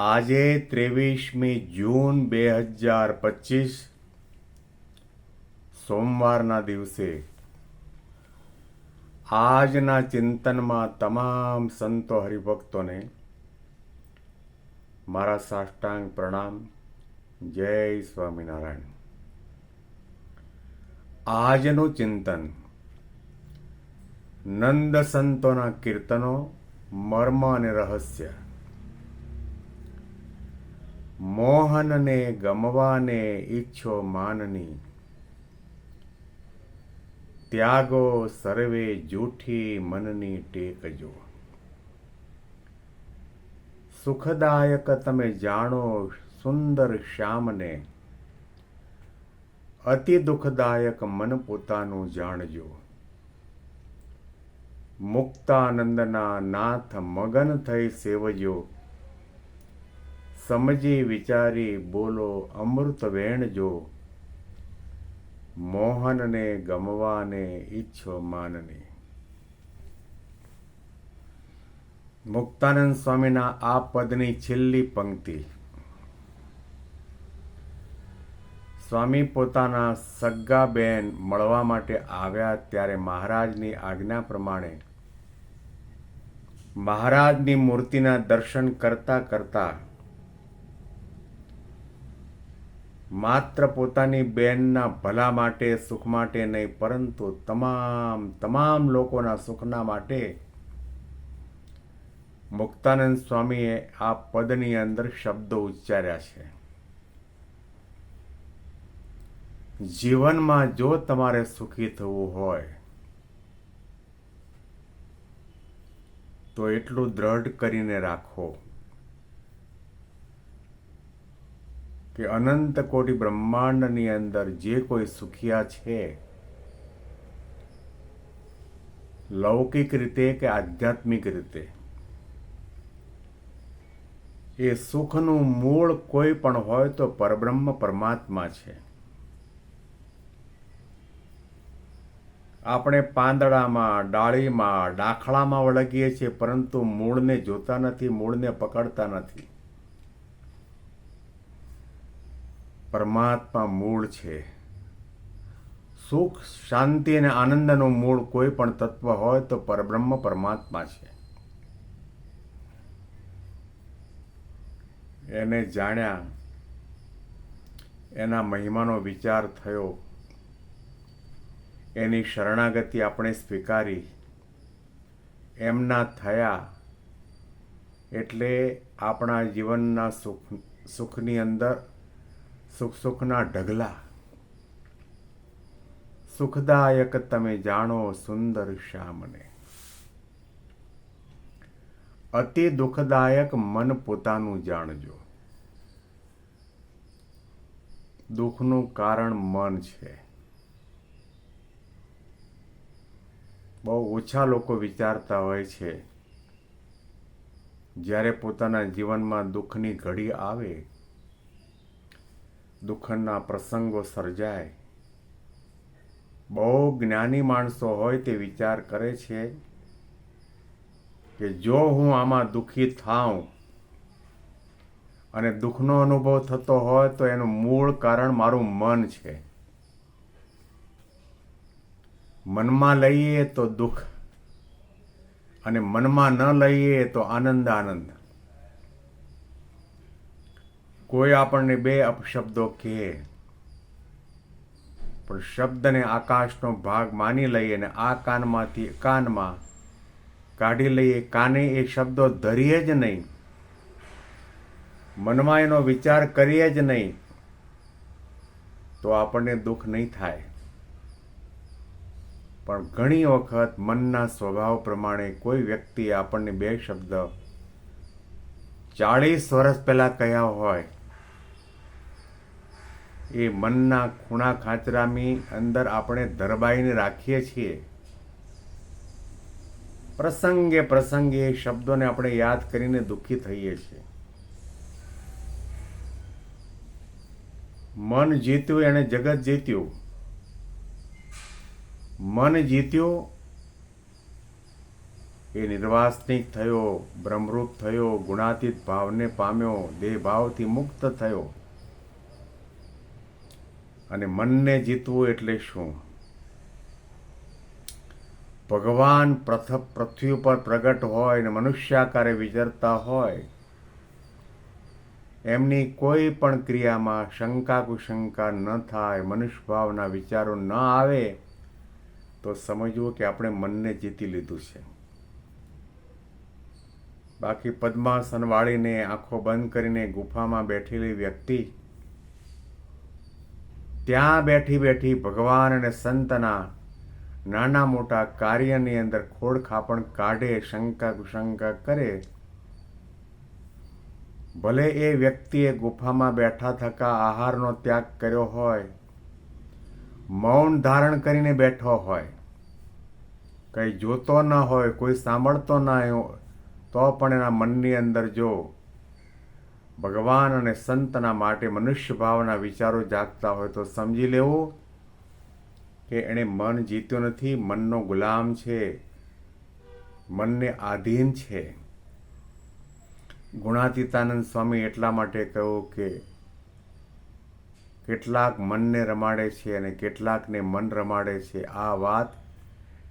આજે ત્રેવીસમી જૂન બે હજાર પચીસ, સોમવારના દિવસે આજના ચિંતનમાં તમામ સંતો હરિભક્તોને મારા સાષ્ટાંગ પ્રણામ. જય સ્વામિનારાયણ. આજનું ચિંતન નંદ સંતોના કીર્તનો, મર્મ અને રહસ્ય મોહનને ગમવાને ઈચ્છો માનની. ત્યાગો સર્વે જૂઠી મનની ટેકજો સુખદાયક તમે જાણો સુંદર શ્યામને. અતિ દુઃખદાયક મન પોતાનું જાણજો. મુક્તાનંદના નાથ મગન થઈ સેવજો. સમજી વિચારી બોલો, અમૃત વેણ જો મોહનને ગમવાને ઈચ્છો માનને. મુક્તાનંદ સ્વામીના આ પદની છેલ્લી પંક્તિ. સ્વામી પોતાના સગ્ગા બેન મળવા માટે આવ્યા ત્યારે મહારાજની આજ્ઞા પ્રમાણે મહારાજની મૂર્તિના દર્શન કરતા કરતા માત્ર પોતાની બેનના ભલા માટે, સુખ માટે નહીં, પરંતુ તમામ તમામ લોકોના સુખના માટે મુક્તાનંદ સ્વામીએ આ પદની અંદર શબ્દો ઉચ્ચાર્યા છે. જીવનમાં જો તમારે સુખી થવું હોય, તો એટલું દ્રઢ કરીને રાખો. કે અનંત કોટી બ્રહ્માંડની અંદર જે કોઈ સુખિયા છે, લૌકિક રીતે કે આધ્યાત્મિક રીતે, એ સુખનું મૂળ કોઈ પણ હોય તો પરબ્રહ્મ પરમાત્મા છે. આપણે પાંદડામાં, ડાળીમાં ડાખલામાં વળગીએ છીએ, પરંતુ મૂળને જોતા નથી, મૂળને પકડતા નથી. પરમાત્મા મૂળ છે. સુખ, શાંતિ અને આનંદનું મૂળ કોઈ પણ તત્વ હોય તો પરબ્રહ્મ પરમાત્મા છે. એને જાણ્યા, એના મહિમાનો વિચાર થયો. એની શરણાગતિ આપણે સ્વીકારી. એમના થયા એટલે આપણા જીવનના સુખ, સુખની અંદર સુખ સુખના ઢગલા. સુખદાયક તમે જાણો સુંદર શ્યામને. અતિ દુઃખદાયક મન પોતાનું જાણજો. દુઃખનું કારણ મન છે. બહુ ઓછા લોકો વિચારતા હોય છે. જ્યારે પોતાના જીવનમાં દુઃખની ઘડી આવે દુઃખના પ્રસંગો સર્જાય. બહુ જ્ઞાની માણસો હોય તે વિચાર કરે છે કે જો હું આમાં દુઃખી થાઉં અને દુઃખનો અનુભવ થતો હોય તો એનું મૂળ કારણ મારું મન છે. મનમાં લઈએ તો દુઃખ અને મનમાં ન લઈએ તો આનંદ આનંદ. કોઈ આપણને બે અપશબ્દો કહે, પણ શબ્દને આકાશનો ભાગ માની લઈએ અને આ કાનમાંથી કાનમાં કાઢી લઈએ, કાને એ શબ્દો ધરીએ જ નહીં, મનમાં એનો વિચાર કરીએ જ નહીં, તો આપણને દુઃખ નહીં થાય. પણ ઘણી વખત મનના સ્વભાવ પ્રમાણે કોઈ વ્યક્તિ આપણને બે શબ્દ ચાળીસ વર્ષ પહેલાં કહ્યા હોય એ મનના ખૂણા ખાંચરામી અંદર આપણે ધરબાઈને રાખીએ છીએ. પ્રસંગે પ્રસંગે એ શબ્દોને આપણે યાદ કરીને દુઃખી થઈએ છીએ. મન જીત્યું એણે જગત જીત્યું. મન જીત્યું એ નિર્વાસનિક થયો, બ્રહ્મરૂપ થયો, ગુણાતીત ભાવને પામ્યો દેહ ભાવથી મુક્ત થયો. અને મનને જીતવું એટલે શું? ભગવાન પ્રથમ પૃથ્વી ઉપર પ્રગટ હોય ને મનુષ્યાકારે વિચરતા હોય, એમની કોઈ પણ ક્રિયામાં શંકા કુશંકા ન થાય મનુષ્ય ભાવના વિચારો ન આવે, તો સમજવું કે આપણે મનને જીતી લીધું છે. બાકી પદ્માસન વાળીને આંખો બંધ કરીને ગુફામાં બેઠેલી વ્યક્તિ ત્યાં બેઠી બેઠી ભગવાન અને સંતના નાના મોટા કાર્યની અંદર ખોડ ખાપણ કાઢે, શંકા કુશંકા કરે. ભલે એ વ્યક્તિએ ગુફામાં બેઠા થકા આહારનો ત્યાગ કર્યો હોય, મૌન ધારણ કરીને બેઠો હોય, કંઈ જોતો ન હોય, કોઈ સાંભળતો ન હોય, તો પણ એના મનની અંદર જો ભગવાન અને સંતના માટે મનુષ્ય ભાવના વિચારો જાગતા હોય તો સમજી લેવું કે એણે મન જીત્યું નથી, મનનો ગુલામ છે, મનને આધીન છે. ગુણાતીતાનંદ સ્વામી એટલા માટે કહ્યું કે કેટલાક મનને રમાડે છે અને કેટલાકને મન રમાડે છે. આ વાત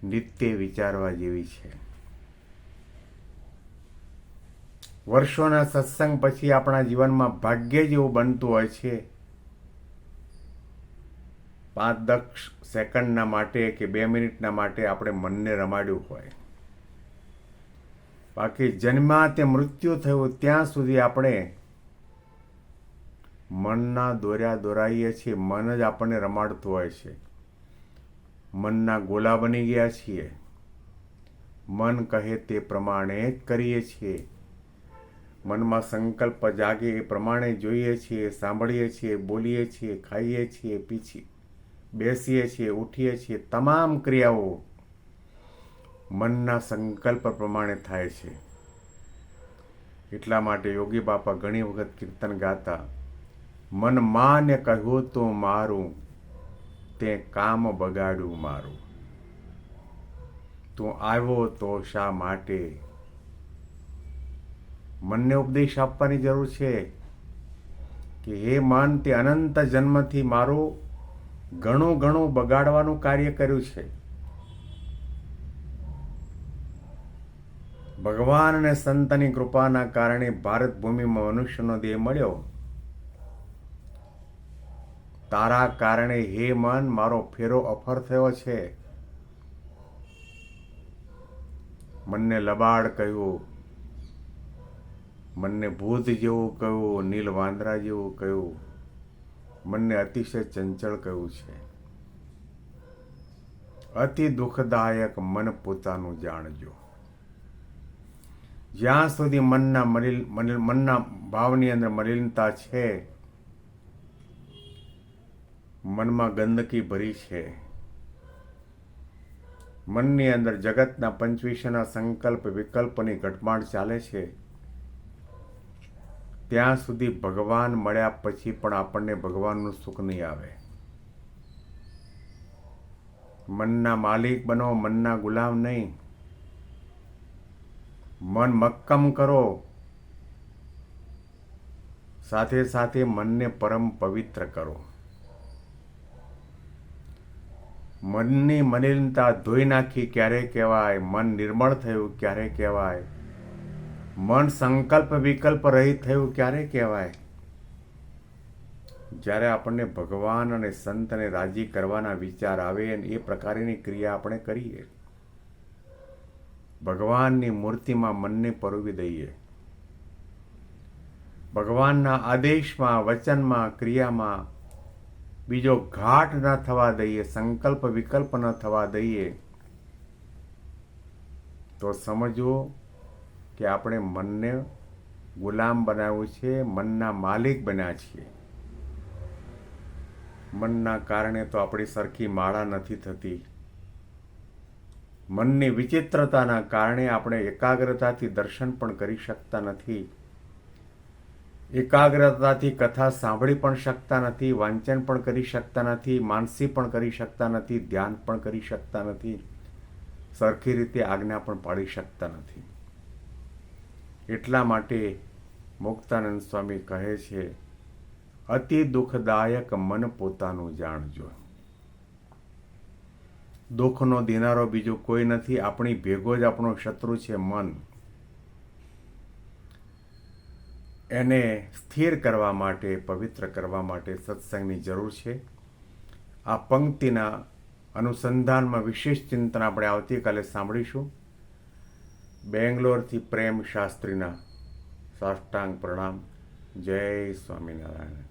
નિત્ય વિચારવા જેવી છે. વર્ષોના સત્સંગ પછી આપણા જીવનમાં ભાગ્ય જેવું બનતું હોય છે. પાંચ દક્ષ સેકન્ડના માટે કે બે મિનિટના માટે આપણે મનને રમાડ્યું હોય. બાકી જન્મા તે મૃત્યુ થયું ત્યાં સુધી આપણે મનના દોર્યા દોરાઈએ છીએ, મન જ આપણને રમાડતું હોય છે. મનના ગોલા બની ગયા છીએ. મન કહે તે પ્રમાણે જ કરીએ છીએ. મનમાં સંકલ્પ જાગે એ પ્રમાણે જોઈએ છીએ, સાંભળીએ છીએ, બોલીએ છીએ, ખાઈએ છીએ પીછી બેસીએ છીએ, ઉઠીએ છીએ, તમામ ક્રિયાઓ મનના સંકલ્પ પ્રમાણે થાય છે. એટલા માટે યોગી બાપા ઘણી વખત કીર્તન ગાતા, મન માને કહ્યું તો મારું, તે કામ બગાડ્યું મારું. તું આવ્યો તો શા માટે મનને ઉપદેશ આપવાની જરૂર છે કે હે મન, તે અનંત જન્મથી મારું ઘણું ઘણું બગાડવાનું કાર્ય કર્યું છે. ભગવાન અને સંતની કૃપાના કારણે ભારત ભૂમિમાં મનુષ્યનો દેહ મળ્યો. તારા કારણે હે મન, મારો ફેરો અફર થયો છે. મનને લબાડ કહ્યું મનને ભૂત જેવું કહ્યું, નીલ વાંદરા જેવું કહ્યું. મનને અતિશય ચંચળ કહ્યું છે. અતિ દુઃખદાયક મન પોતાનું જાણજો. જ્યાં સુધી મનના મલિલ મનના ભાવની અંદર મલિનતા છે, મનમાં ગંદકી ભરી છે. મનની અંદર જગતના પંચવિષયના સંકલ્પ વિકલ્પની ઘટમાળ ચાલે છે. ત્યાં સુધી ભગવાન મળ્યા પછી પણ આપણને ભગવાનનું સુખ નહીં આવે. મનના માલિક બનો, મનના ગુલામ નહીં. મન મક્કમ કરો. સાથે સાથે મનને પરમ પવિત્ર કરો. મનની મલિનતા ધોઈ નાખી ક્યારે કહેવાય, મન નિર્મળ થયું ક્યારે કહેવાય. મન સંકલ્પ વિકલ્પ રહિત થયું ક્યારે કહેવાય? જ્યારે આપણને ભગવાન અને સંતને રાજી કરવાના વિચાર આવે અને એ પ્રકારની ક્રિયા આપણે કરીએ. ભગવાનની મૂર્તિમાં મનને પરોવી દઈએ. ભગવાનના આદેશમાં, વચનમાં, ક્રિયામાં બીજો ઘાટ ન થવા દઈએ, સંકલ્પ વિકલ્પ ન થવા દઈએ, તો સમજવો કે આપણે મનને ગુલામ બનાવ્યું છે, મનના માલિક બન્યા છીએ. મનના કારણે તો આપણી સરખી માળા નથી થતી. મનની વિચિત્રતાના કારણે આપણે એકાગ્રતાથી દર્શન પણ કરી શકતા નથી. એકાગ્રતાથી કથા સાંભળી પણ શકતા નથી, વાંચન પણ કરી શકતા નથી, માનસી પણ કરી શકતા નથી, ધ્યાન પણ કરી શકતા નથી, સરખી રીતે આજ્ઞા પણ પાડી શકતા નથી. એટલા માટે મુક્તાનંદ સ્વામી કહે છે, અતિ દુઃખદાયક મન પોતાનું જાણજો. દુઃખનો દિનારો બીજો કોઈ નથી, આપણી ભેગો જ આપણો શત્રુ છે મન. એને સ્થિર કરવા માટે, પવિત્ર કરવા માટે સત્સંગની જરૂર છે. આ પંક્તિના અનુસંધાનમાં વિશેષ ચિંતન આપણે આવતીકાલે સાંભળીશું. બેંગ્લોરથી પ્રેમ શાસ્ત્રીના સાષ્ટાંગ પ્રણામ. જય સ્વામિનારાયણ.